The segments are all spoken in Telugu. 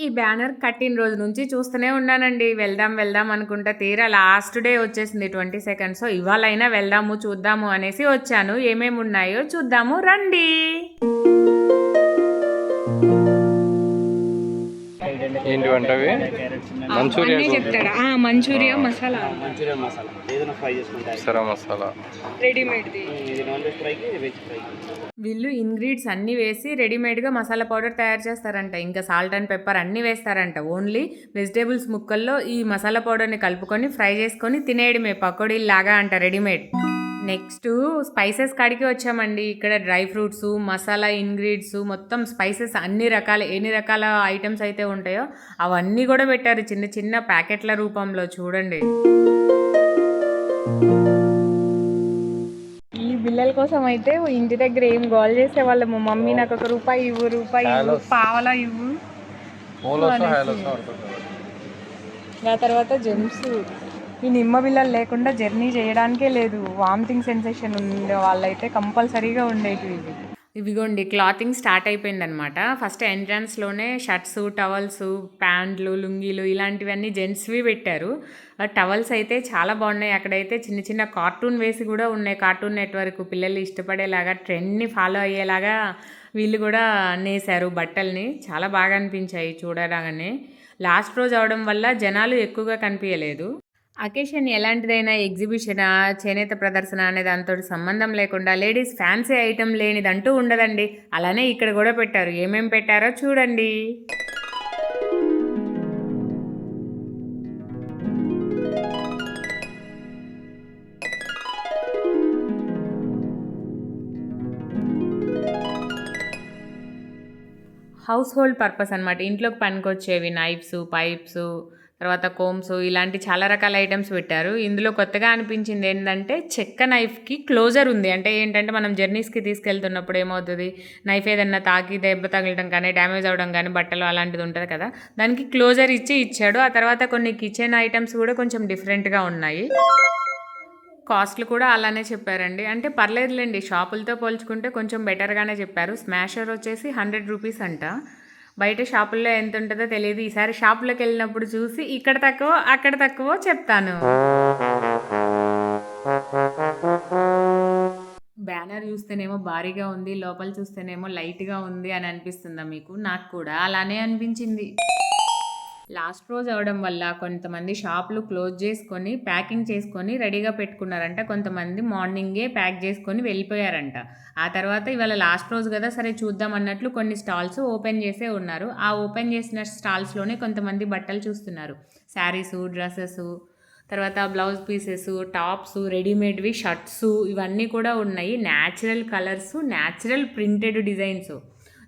ఈ బ్యానర్ కట్టిన రోజు నుంచి చూస్తూనే ఉన్నానండి. వెళ్దాం వెళ్దాం అనుకుంటా తీరా లాస్ట్ డే వచ్చేసింది ట్వంటీ సెకండ్స్. సో ఇవాళైనా వెళ్దాము చూద్దాము అనేసి వచ్చాను. ఏమేమి ఉన్నాయో చూద్దాము రండి. ఏంటి వంటవి? మంచూరియా చెప్తాడా? ఆ, మంచూరియా మసాలా. మంచూరియా మసాలా. ఏదైనా ఫ్రై చేసుకుంటే సరా మసాలా. రెడీమేడ్ది ఇది నాన్ వెజ్ ఫ్రైకి ఇది వెజ్ ఫ్రైకి వీళ్ళు ఇంగ్రీడియంట్స్ అన్నీ వేసి రెడీమేడ్గా మసాలా పౌడర్ తయారు చేస్తారంట. ఇంకా సాల్ట్ అండ్ పెప్పర్ అన్నీ వేస్తారంట. ఓన్లీ వెజిటేబుల్స్ ముక్కల్లో ఈ మసాలా పౌడర్ని కలుపుకొని ఫ్రై చేసుకొని తినేయడమే. పకోడీ లాగా అంట రెడీమేడ్ నెక్స్ట్ స్పైసెస్ కాడికి వచ్చామండి. ఇక్కడ డ్రై ఫ్రూట్స్ మసాలా ఇంగ్రీడియంట్స్ మొత్తం స్పైసెస్ అన్ని రకాల ఎన్ని రకాల ఐటమ్స్ అయితే ఉంటాయో అవన్నీ కూడా పెట్టారు. చిన్న చిన్న ప్యాకెట్ల రూపంలో చూడండి. ఈ బిల్లల కోసం అయితే ఇంటి దగ్గర ఏం గోల్ చేసేవాళ్ళము మమ్మీ నాకు ఒక రూపాయి ఇవ్వు రూపాయి ఇవ్వు పావలా ఇవ్వు. ఆ తర్వాత జెమ్స్. ఈ నిమ్మ బిళ్ళలు లేకుండా జర్నీ చేయడానికే లేదు. వామిటింగ్ సెన్సేషన్ ఉండే వాళ్ళైతే కంపల్సరీగా ఉండేవి ఇవి. ఇవిగోండి క్లాతింగ్ స్టార్ట్ అయిపోయిందనమాట. ఫస్ట్ ఎంట్రన్స్లోనే షర్ట్స్ టవల్స్ ప్యాంట్లు లుంగీలు ఇలాంటివన్నీ జెంట్స్వి పెట్టారు. టవల్స్ అయితే చాలా బాగున్నాయి. అక్కడైతే చిన్న చిన్న కార్టూన్ వేసి కూడా ఉన్నాయి. కార్టూన్ నెట్వర్క్ పిల్లలు ఇష్టపడేలాగా ట్రెండ్ని ఫాలో అయ్యేలాగా వీళ్ళు కూడా నేసారు బట్టల్ని. చాలా బాగా అనిపించాయి చూడగానే. లాస్ట్ రోజు అవడం వల్ల జనాలు ఎక్కువగా కనిపించలేదు. అకేషన్ ఎలాంటిదైనా ఎగ్జిబిషన్ చేనేత ప్రదర్శన అనే దాంతో సంబంధం లేకుండా లేడీస్ ఫ్యాన్సీ ఐటమ్ లేనిదంటూ ఉండదండి. అలానే ఇక్కడ కూడా పెట్టారు. ఏమేం పెట్టారో చూడండి. హౌస్ హోల్డ్ పర్పస్ అనమాట ఇంట్లోకి పనికొచ్చేవి నైఫ్స్ పైప్స్ తర్వాత కోమ్స్ ఇలాంటి చాలా రకాల ఐటమ్స్ పెట్టారు. ఇందులో కొత్తగా అనిపించింది ఏంటంటే చెక్క నైఫ్కి క్లోజర్ ఉంది. అంటే ఏంటంటే మనం జర్నీస్కి తీసుకెళ్తున్నప్పుడు ఏమవుతుంది? నైఫ్ ఏదన్నా తాకి దెబ్బ తగలడం కానీ డ్యామేజ్ అవ్వడం కానీ బట్టలు అలాంటిది ఉంటుంది కదా? దానికి క్లోజర్ ఇచ్చి ఇచ్చాడు. ఆ తర్వాత కొన్ని కిచెన్ ఐటమ్స్ కూడా కొంచెం డిఫరెంట్గా ఉన్నాయి. కాస్ట్లు కూడా అలానే చెప్పారండి. అంటే పర్లేదులేండి. షాపులతో పోల్చుకుంటే కొంచెం బెటర్గానే చెప్పారు. స్మాషర్ వచ్చేసి హండ్రెడ్ రూపీస్ అంట. బయట షాపుల్లో ఎంత ఉంటుందో తెలియదు. ఈసారి షాపులోకి వెళ్ళినప్పుడు చూసి ఇక్కడ తక్కువ అక్కడ తక్కువ చెప్తాను. బ్యానర్ చూస్తేనేమో భారీగా ఉంది లోపల చూస్తేనేమో లైట్గా ఉంది అని అనిపిస్తుందా మీకు? నాకు కూడా అలానే అనిపించింది. లాస్ట్ రోజు అవడం వల్ల కొంతమంది షాపులు క్లోజ్ చేసుకొని ప్యాకింగ్ చేసుకొని రెడీగా పెట్టుకున్నారంట. కొంతమంది మార్నింగే ప్యాక్ చేసుకొని వెళ్ళిపోయారంట. ఆ తర్వాత ఇవాళ లాస్ట్ రోజు కదా సరే చూద్దాం అన్నట్లు కొన్ని స్టాల్స్ ఓపెన్ చేసే ఉన్నారు. ఆ ఓపెన్ చేసిన స్టాల్స్లోనే కొంతమంది బట్టలు చూస్తున్నారు. శారీసు డ్రెస్సెస్ తర్వాత బ్లౌజ్ పీసెస్ టాప్స్ రెడీమేడ్వి షర్ట్స్ ఇవన్నీ కూడా ఉన్నాయి. Natural colours natural printed designs.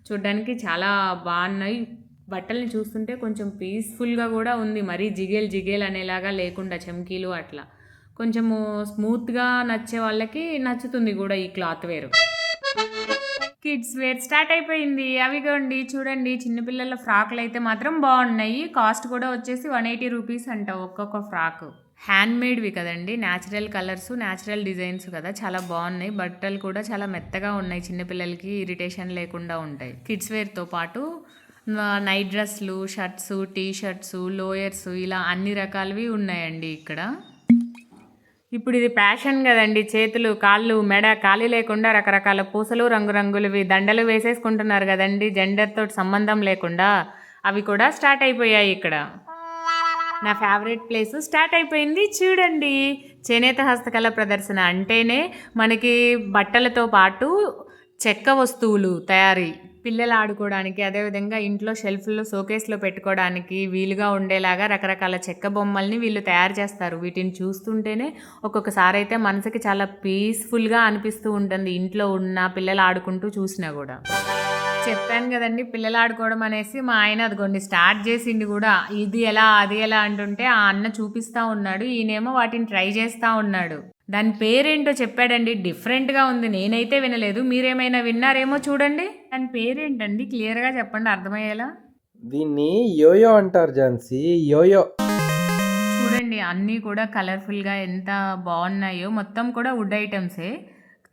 చూడ్డానికి చాలా బాగున్నాయి. బట్టల్ని చూస్తుంటే కొంచెం పీస్ఫుల్గా కూడా ఉంది. మరీ జిగేల్ జిగేల్ అనేలాగా లేకుండా చమ్కీలు అట్లా. కొంచెము స్మూత్గా నచ్చే వాళ్ళకి నచ్చుతుంది కూడా ఈ cloth wear. Kids wear start అయిపోయింది. అవిగోండి చూడండి. చిన్నపిల్లల ఫ్రాక్లు అయితే మాత్రం బాగున్నాయి. కాస్ట్ కూడా వచ్చేసి వన్ ఎయిటీ రూపీస్ అంట ఒక్కొక్క ఫ్రాక్. హ్యాండ్ మేడ్వి కదండి. న్యాచురల్ కలర్స్ న్యాచురల్ డిజైన్స్ కదా. చాలా బాగున్నాయి. బట్టలు కూడా చాలా మెత్తగా ఉన్నాయి. చిన్నపిల్లలకి ఇరిటేషన్ లేకుండా ఉంటాయి. కిడ్స్ వేర్తో పాటు నైట్ డ్రెస్లు షర్ట్స్ టీ షర్ట్స్ లోయర్స్ ఇలా అన్ని రకాలవి ఉన్నాయండి ఇక్కడ. ఇప్పుడు ఇది ప్యాషన్ కదండి. చేతులు కాళ్ళు మెడ ఖాళీ లేకుండా రకరకాల పూసలు రంగురంగులవి దండలు వేసేసుకుంటున్నారు కదండి. జెండర్తో సంబంధం లేకుండా అవి కూడా స్టార్ట్ అయిపోయాయి ఇక్కడ. నా ఫేవరెట్ ప్లేస్ స్టార్ట్ అయిపోయింది. చూడండి చేనేత హస్తకళ ప్రదర్శన అంటేనే మనకి బట్టలతో పాటు చెక్క వస్తువులు తయారీ. పిల్లలు ఆడుకోవడానికి అదేవిధంగా ఇంట్లో షెల్ఫ్లో షోకేస్లో పెట్టుకోవడానికి వీలుగా ఉండేలాగా రకరకాల చెక్క బొమ్మల్ని వీళ్ళు తయారు చేస్తారు. వీటిని చూస్తుంటేనే ఒక్కొక్కసారి అయితే మనసుకి చాలా పీస్ఫుల్గా అనిపిస్తూ ఉంటుంది ఇంట్లో ఉన్న పిల్లలు ఆడుకుంటూ చూసినా కూడా. చెప్పాను కదండి పిల్లలు ఆడుకోవడం అనేసి మా ఆయన అదిగోండి స్టార్ట్ చేసింది కూడా. ఇది ఎలా అది ఎలా అంటుంటే ఆ అన్న చూపిస్తా ఉన్నాడు ఈయనేమో వాటిని ట్రై చేస్తూ ఉన్నాడు. దాని పేరేంటో చెప్పాడండి. డిఫరెంట్గా ఉంది. నేనైతే వినలేదు. మీరేమైనా విన్నారేమో చూడండి. దాని పేరేంటండి? క్లియర్గా చెప్పండి. అర్థమయ్యేలా? దీన్ని యోయో అంటారు ఝాన్సీ. యోయో. చూడండి. అన్నీ కూడా కలర్ఫుల్గా ఎంత బాగున్నాయో. మొత్తం కూడా వుడ్ ఐటమ్సే.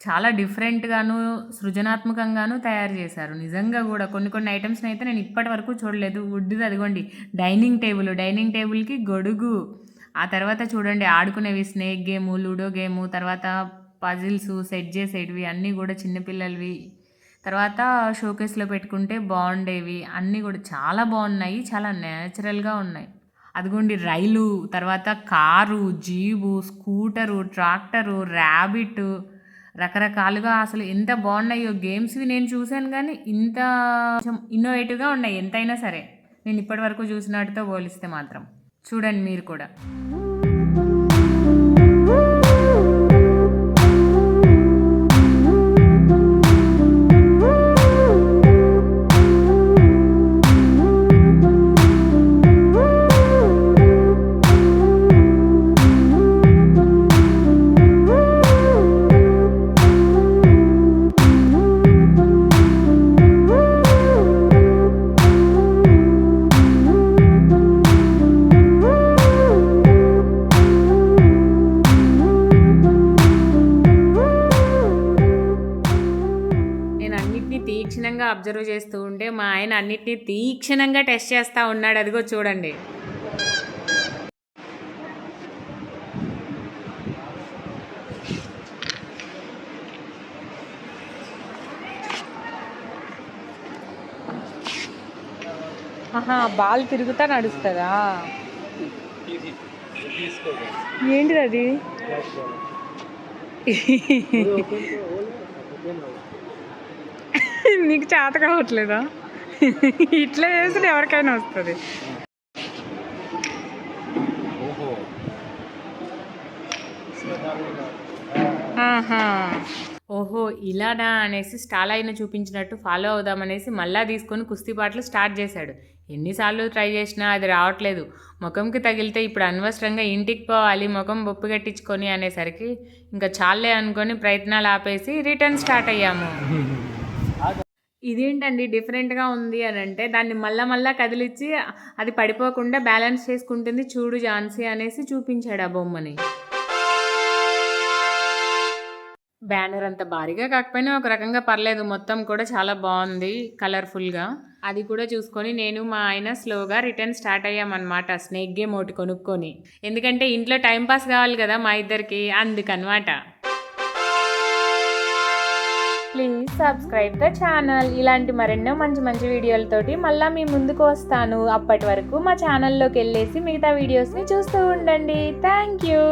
చాలా డిఫరెంట్గాను సృజనాత్మకంగాను తయారు చేశారు. నిజంగా కూడా కొన్ని కొన్ని ఐటమ్స్ని అయితే నేను ఇప్పటి వరకు చూడలేదు. వుడ్ది అదిగోండి. Dining table. డైనింగ్ టేబుల్కి గొడుగు. ఆ తర్వాత చూడండి ఆడుకునేవి స్నేక్ గేము లూడో గేము తర్వాత పజిల్స్ సెట్ చేసేటివి అన్నీ కూడా చిన్నపిల్లలవి తర్వాత షోకేస్లో పెట్టుకుంటే బాగుండేవి అన్నీ కూడా చాలా బాగున్నాయి చాలా న్యాచురల్గా ఉన్నాయి. అదిగోండి రైలు తర్వాత car jeep scooter tractor rabbit రకరకాలుగా అసలు ఎంత బాగున్నాయో గేమ్స్వి నేను చూశాను కానీ ఇంత ఇన్నోవేటివ్గా ఉన్నాయి ఎంతైనా సరే. నేను ఇప్పటి వరకు పోలిస్తే మాత్రం. చూడండి మీరు కూడా. అబ్జర్వ్ చేస్తూ ఉంటే మా ఆయన అన్నిటినీ తీక్షణంగా టెస్ట్ చేస్తూ ఉన్నాడు. అదిగో చూడండి. ఆహా బాల్ తిరుగుతా నడుస్తుందా? ఏంటిది అది? నీకు చేత కావట్లేదా? ఇట్లా చేసిన ఎవరికైనా వస్తుంది. ఆహా. ఓహో ఇలానా అనేసి స్టాల్ అయిన చూపించినట్టు ఫాలో అవుదామనేసి మళ్ళా తీసుకొని కుస్తీ పాటలు స్టార్ట్ చేశాడు. ఎన్నిసార్లు ట్రై చేసినా అది రావట్లేదు. ముఖంకి తగిలితే ఇప్పుడు అనవసరంగా ఇంటికి పోవాలి ముఖం బొప్పు కట్టించుకొని అనేసరికి ఇంకా చాలే అనుకొని ప్రయత్నాలు ఆపేసి రిటర్న్ స్టార్ట్ అయ్యాము. ఇదేంటండి డిఫరెంట్గా ఉంది అని అంటే దాన్ని మళ్ళా మళ్ళా కదిలిచ్చి అది పడిపోకుండా బ్యాలెన్స్ చేసుకుంటుంది చూడు ఝాన్సీ అనేసి చూపించాడు ఆ బొమ్మని. బ్యానర్ అంత భారీగా కాకపోయినా ఒక రకంగా పర్లేదు మొత్తం కూడా చాలా బాగుంది కలర్ఫుల్గా. అది కూడా చూసుకొని నేను మా ఆయన స్లోగా రిటర్న్ స్టార్ట్ అయ్యామన్నమాట స్నేక్ గేమ్ ఒకటి కొనుక్కొని. ఎందుకంటే ఇంట్లో టైం పాస్ కావాలి కదా మా ఇద్దరికి అందుకనమాట ప్లీజ్ సబ్స్క్రైబ్ ద ఛానల్ ఇలాంటి మరెన్నో మంచి మంచి వీడియోలతోటి మళ్ళీ మీ ముందుకు వస్తాను. అప్పటి వరకు మా ఛానల్లోకి వెళ్ళేసి మిగతా వీడియోస్ని చూస్తూ ఉండండి. Thank you